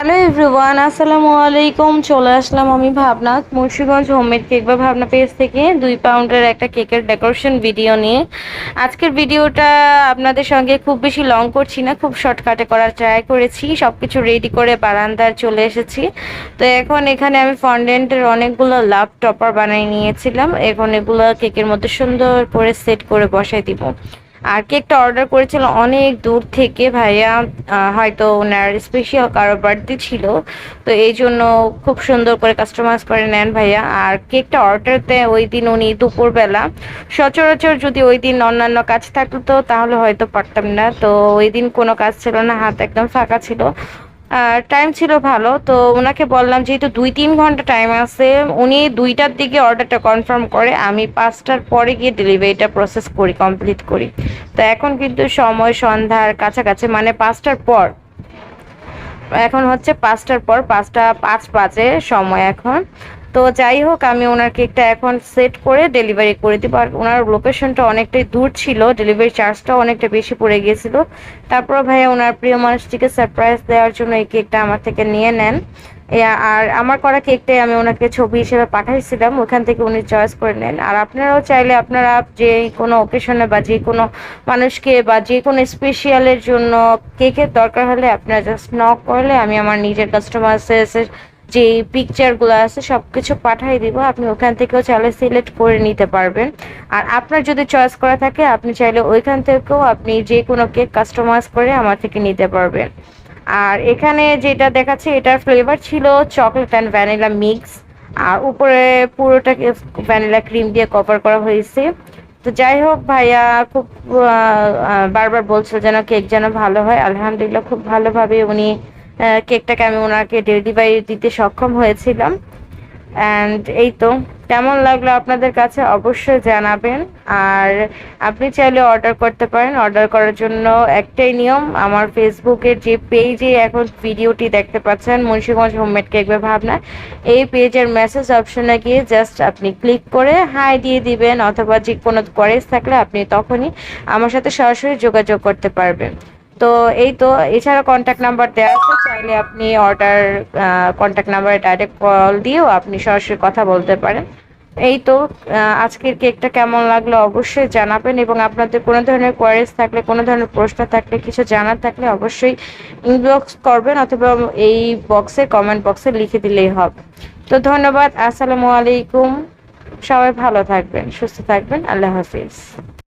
Hello everyone আসসালামু আলাইকুম চলে আসলাম আমি ভাবনা মুন্সিগঞ্জ হোমমেড কেক বা ভাবনা পেজ থেকে। দুই পাউন্ডের একটা কেকের ডেকোরেশন ভিডিও নিয়ে। আজকের ভিডিওটা আপনাদের সঙ্গে খুব বেশি লং করছি না, খুব শর্টকাটে করার ট্রাই করেছি। সব কিছু রেডি করে বারান্দার চলে এসেছি। তো এখন এখানে আমি ফন্ডেন্টের অনেকগুলো লাভ টপার বানিয়ে নিয়েছিলাম। এখন এগুলো কেকের মধ্যে সুন্দর করে সেট করে বসাই দিব। আর কেকটা অর্ডার করেছিল অনেক দূর থেকে ভাইয়া হয়তো ওনার স্পেশাল কারও বার্থডে ছিল। তো এই জন্য খুব সুন্দর করে কাস্টমাইজ করে নেন ভাইয়া। আর কেকটা অর্ডার দেয় ওই দিন উনি দুপুরবেলা, সচরাচর যদি ওই দিন অন্যান্য কাজ থাকতো তাহলে হয়তো পারতাম না। তো ওই দিন কোনো কাজ ছিল না, হাত একদম ফাঁকা ছিল। টাইম ছিল ভালো, তো ওনাকে বললাম যেহেতু দুই তিন ঘণ্টা টাইম আছে, উনি দুইটার দিকে অর্ডারটা কনফার্ম করে, আমি পাঁচটার পরে গিয়ে ডেলিভারিটা প্রসেস করি কমপ্লিট করি। তো এখন কিন্তু সময় সন্ধ্যার কাছাকাছি মানে পাঁচটার পর। এখন হচ্ছে পাঁচটার পর, পাঁচটা পাঁচ পাঁচে সময় এখন। তো যাই হোক, আমি ওনার কেকটা এখন সেট করে ডেলিভারি করে দিব। আর ওনার লোকেশনটা অনেকটাই দূর ছিল ডেলিভারি চার্জটাও অনেকটা বেশি পড়ে গিয়েছিল। তারপর ভাইয়া ওনার প্রিয় মানুষটিকে সারপ্রাইজ দেওয়ার জন্য এই কেকটা আমার থেকে নিয়ে নেন। আর আমার করা কেকটাই আমি ওনাকে ছবি হিসেবে পাঠাইছিলাম, ওখান থেকে উনি চয়েস করে নেন। আর আপনারাও চাইলে আপনারা যে কোনো ওকেশনে বা যে কোনো মানুষকে বা যে কোনো স্পেশিয়ালের জন্য কেকের দরকার হলে আপনারা জাস্ট নক করলে আমি আমার নিজের কাস্টমার যে পিকচারগুলো আছে সব কিছু দিব। আপনি ওখান থেকেও চাইলে সিলেক্ট করে নিতে পারবেন। আর আপনার যদি চয়েস করা থাকে, আপনি চাইলে ওইখান থেকেও আপনি যে কোনো কেক কাস্টমাইজ করে আমার থেকে নিতে পারবেন। আর এখানে যেটা দেখাচ্ছে, এটার ফ্লেভার ছিল চকলেট অ্যান্ড ভ্যানিলা মিক্স আর উপরে পুরোটাকে ভ্যানিলা ক্রিম দিয়ে কভার করা হয়েছে। তো যাই হোক ভাইয়া, খুব বারবার বলছিল যেন কেক যেন ভালো হয়। আলহামদুলিল্লাহ, খুব ভালোভাবে উনি কেকটাকে আমি ওনাকে ডেলিভারি দিতে সক্ষম হয়েছিলাম। অ্যান্ড এই তো, কেমন লাগল আপনাদের কাছে অবশ্যই জানাবেন। আর আপনি চাইলে অর্ডার করতে পারেন। অর্ডার করার জন্য একটাই নিয়ম, আমার ফেসবুকের যে পেজে এখন ভিডিওটি দেখতে পাচ্ছেন, মুন্সিগঞ্জ হোমমেড কেক বা ভাবনা, এই পেজের মেসেজ অপশনে গিয়ে জাস্ট আপনি ক্লিক করে হাই দিয়ে দিবেন, অথবা যে কোনো কোয়ারিজ থাকলে আপনি তখনই আমার সাথে সরাসরি যোগাযোগ করতে পারবেন। তো এই তো, এছাড়া কন্ট্যাক্ট নাম্বার দেওয়া আছে। চাইলে আপনি অর্ডার কন্ট্যাক্ট নাম্বারে ডাইরেক্ট কল দিয়েও আপনি সরাসরি কথা বলতে পারেন। এই তো আজকের কেকটা কেমন লাগল অবশ্যই জানাবেন এবং আপনাদের কোনো ধরনের কোয়ারিজ থাকলে, কোনো ধরনের প্রশ্ন থাকলে, কিছু জানার থাকলে অবশ্যই ইনবক্স করবেন অথবা এই বক্সে কমেন্ট বক্সে লিখে দিলেই হবে। তো ধন্যবাদ, আসসালামু আলাইকুম। সবাই ভালো থাকবেন, সুস্থ থাকবেন, আল্লাহ হাফিজ।